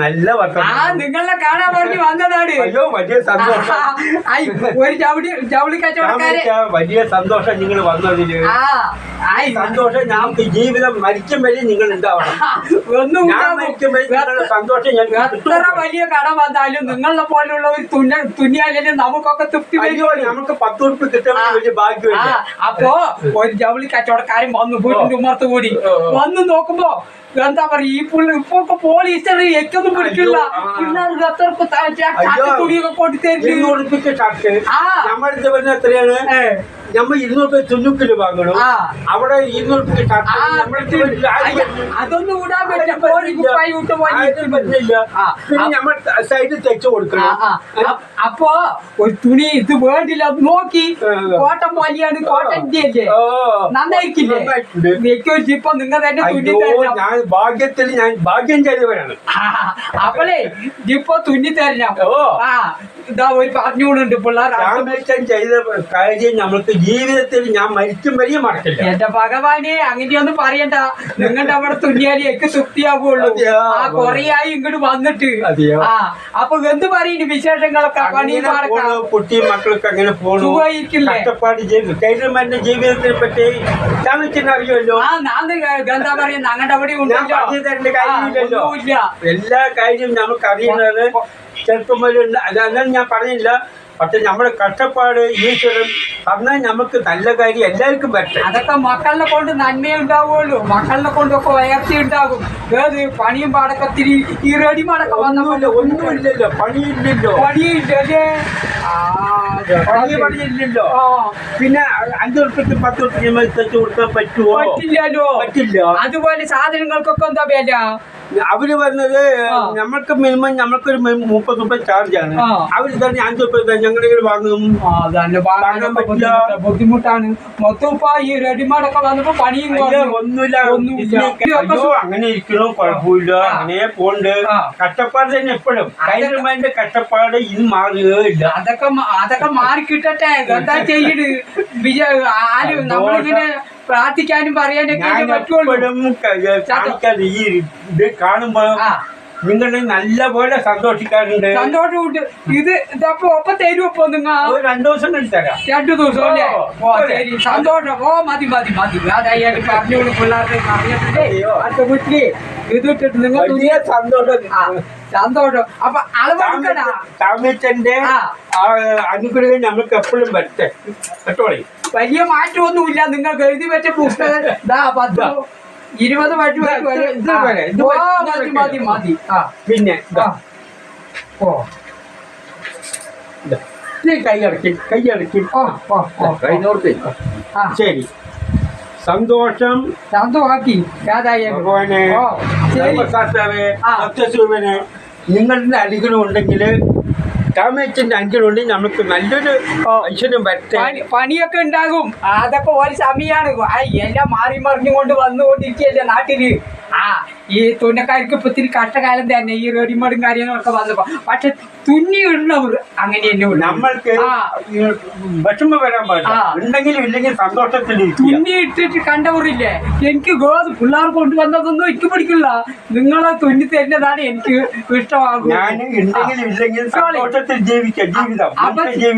നല്ല ആ നിങ്ങളെ കാണാൻ പറഞ്ഞു വന്നതാണ്. അയ്യോ വലിയ സന്തോഷം. ഒരു കച്ചവടക്കാര്. വലിയ സന്തോഷം നിങ്ങൾ വന്നതിൽ. സന്തോഷം ഞങ്ങൾക്ക് ജീവിതം മരിക്കും വഴി നിങ്ങൾ ഉണ്ടാവണം. ഒന്നും സന്തോഷം ഞാൻ എത്ര വലിയ കട വന്നാലും നിങ്ങളെ പോലുള്ള ഒരു തുന്ന തുന്നിയാലും നമുക്കൊക്കെ തൃപ്തി. നമുക്ക് പത്ത് ഉറുപ്പ് കിട്ടാൻ. വലിയ ഭാഗ്യമല്ല അപ്പോ ഒരു ജൗളി കച്ചവടക്കാരൻ വന്നു വീട്ടിന്റെ ഉമ്മർത്ത് കൂടി. വന്ന് നോക്കുമ്പോ എന്താ പറയാ ഈ പുള്ളി ഇപ്പൊ പോലീസർ എക്കൊന്നും പിടിക്കില്ല. പിള്ളേർക്ക് അത്രയ്ക്ക്. തുണിയൊക്കെ കൊണ്ടു തരുന്നു ഇരുന്നൂറ് ഉറുപ്പിക്ക് ഷർട്ട്. നമ്മുടെ വരുന്ന എത്രയാണ്? നമ്മൾ ഇരുന്നൂറ് രൂപ തുന്നുക്കിൽ വാങ്ങണം. അവിടെ ഇരുന്നൂറ് രൂപ ഷർട്ട്. അതൊന്നും പറ്റില്ല. സൈഡിൽ തെച്ചു കൊടുക്കണം. അപ്പോ ഒരു തുണി ഇത് വേണ്ടില്ല. നോക്കി. കോട്ടൻ പോലെയാണ് കോട്ടന്റെ അല്ലേ. നന്നായിരിക്കില്ലേ. വെച്ചോച്ച് ഇപ്പൊ നിങ്ങൾ തന്നെ തുന്നി ഞാൻ ഭാഗ്യത്തിൽ ഞാൻ ഭാഗ്യം ചെയ്തവരാണ് അപ്പളേ ഇപ്പൊ തുന്നി തരണം. ആ ഇതാ ഒരു പറഞ്ഞുകൊണ്ടുണ്ട് പിള്ളേർ ചെയ്ത കാര്യം നമ്മൾക്ക് ജീവിതത്തിൽ ഞാൻ മരിക്കും വരെയും മറക്കില്ല. എന്റെ ഭഗവാനെ അങ്ങനെയൊന്നും പറയണ്ട. നിങ്ങളുടെ അവിടെ തുന്നിയാലേക്ക് എനിക്ക് തൃപ്തിയാവുള്ളൂ അതെയോ? ആ കൊറിയായി ഇങ്ങോട്ട് വന്നിട്ട്? ആ അപ്പൊ എന്ത് പറയുന്നു വിശേഷങ്ങളൊക്കെ? പണി കുട്ടി കുട്ടിയും മക്കൾക്ക് അങ്ങനെ പോണു? കഷ്ടപ്പാട് ചെയ്തു ടൈലർമാരുടെ ജീവിതത്തെ പറ്റി അറിയുമല്ലോ ആ നാന്ന് എന്താ പറയാ ഞങ്ങളുടെ അവിടെ ഉണ്ടല്ലോ. എല്ലാ കാര്യവും നമുക്ക് അറിയുന്നത് ചെറുപ്പം മുതൽ. ഞാൻ പറഞ്ഞില്ല. പക്ഷെ നമ്മുടെ കഷ്ടപ്പാട് ഈശ്വരൻ തന്നാൽ നമുക്ക് നല്ല കാര്യം എല്ലാവർക്കും പറ്റും. അതൊക്കെ മക്കളെ കൊണ്ട് നന്മ ഉണ്ടാവുള്ളൂ. മക്കളിനെ കൊണ്ടൊക്കെ ഉയർച്ച ഉണ്ടാകും. ഏത് പണിയും പാടക്കത്തിരി ഈ റെഡിമാടൊക്കെ വന്നപ്പോൾ ഒന്നുമില്ലല്ലോ. പണിയില്ലല്ലോ. പണിയില്ലേ പണിയില്ലല്ലോ. പിന്നെ അഞ്ചു ഉറുപ്പയ്ക്ക് പത്ത് തെച്ചു കൊടുക്കാൻ പറ്റുമോ? പറ്റില്ലല്ലോ. പറ്റില്ല. അതുപോലെ സാധനങ്ങൾക്കൊക്കെ എന്താ വില? അവർ വരുന്നത് ഞമ്മക്ക് നമ്മൾക്ക് മിനിമം നമ്മൾക്കൊരു ഒരു മുപ്പത് രൂപ ചാർജ് ആണ്. അവർ തന്നെ അഞ്ചു രൂപ ഞങ്ങളുടെ കയ്യിൽ വാങ്ങും. പറ്റില്ല. ബുദ്ധിമുട്ടാണ്. മൊത്തം ഇപ്പൊ ഈ റെഡിമേഡൊക്കെ വന്നപ്പോ പണിയും ഒന്നുമില്ല. ഒന്നുമില്ല. അങ്ങനെ ഇരിക്കണോ കുഴപ്പമില്ല. അങ്ങനെ പോണ്ട്. കട്ടപ്പാട് കഷ്ടപ്പാട് തന്നെ എപ്പോഴും. കൈരമാന്റെ കഷ്ടപ്പാട് ഇനി മാറുകയില്ല അതൊക്കെ അതൊക്കെ മാറി കിട്ടട്ടെ എന്താ ചെയ്യണ് വിജയ ആരും നമ്മളിങ്ങനെ പ്രാർത്ഥിക്കാനും പറയാനൊക്കെ പറ്റുള്ളൂ. ഈ ഇത് കാണുമ്പോ നിങ്ങൾ നല്ലപോലെ സന്തോഷിക്കാറുണ്ട്. സന്തോഷമുണ്ട്. ഇത് ഇതപ്പോ ഒപ്പം തരും ഇപ്പൊ നിങ്ങ ഒരു രണ്ടു ദിവസം കഴിഞ്ഞ് തരാം. രണ്ടു ദിവസം അല്ലേ? ഓ. ശരി. സന്തോഷം. ഓ മതി മതി മതി. അതായത് പറഞ്ഞോളൂ പിള്ളേർക്ക്. അടുത്ത വീട്ടിൽ നിങ്ങൾ വലിയ സന്തോഷം. സന്തോഷം. അപ്പൊ അളവെടുക്കണ. അനുഗ്രഹം നമ്മൾക്ക് എപ്പോഴും വരട്ടെ. കേട്ടോളി വലിയ മാറ്റമൊന്നുമില്ല. നിങ്ങൾക്ക് എഴുതി വെച്ച പുസ്തകം. ഇരുപത് വഴി വരെ ഇത് ഇത് വരെ, ഇത് വരെ, ഇത് മതി വരെ. മതി മതി ആ പിന്നെ. ഓ. കൈയടക്കി കൈയടക്കി ഓ ഓ കൈ ആ ശരി. സന്തോഷം. സന്തോഷാക്കി ഭഗവാനെ. നിങ്ങളുടെ അനുഗ്രഹം ഉണ്ടെങ്കിൽ അനുഗ്രഹം ഉണ്ടെങ്കിൽ നമുക്ക് നല്ലൊരു ഐശ്വര്യം വരട്ടെ. പണി- പണിയൊക്കെ ഉണ്ടാകും. അതൊക്കെ ഒരു സമയമാണ് ആ, എല്ലാം മാറി മറിഞ്ഞുകൊണ്ട് വന്നുകൊണ്ടിരിക്കുകയല്ലേ നാട്ടിൽ? ആ ഈ തുന്നക്കാർക്ക് ഇപ്പൊ ഇത്തിരി കഷ്ടകാലം തന്നെ ഈ റെഡിമേഡും കാര്യങ്ങളൊക്കെ വന്നപ്പോ. പക്ഷെ തുന്നിയുള്ളവർ അങ്ങനെ തന്നെ ഉള്ളൂ. നമ്മൾക്ക് വിഷമം വരാൻ. ഉണ്ടെങ്കിലും ഇല്ലെങ്കിൽ തുന്നി ഇട്ടിട്ട് കണ്ടവറില്ലേ എനിക്ക് ഗോത് പിള്ളേർ കൊണ്ടുവന്നതൊന്നും എനിക്ക് പിടിക്കില്ല. നിങ്ങളെ തുന്നി തരുന്നതാണ് എനിക്ക് ഇഷ്ടമാകും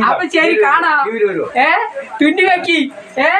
അപ്പൊ ശരി കാണാം. ഏ? തുന്നി വെക്കി ഏ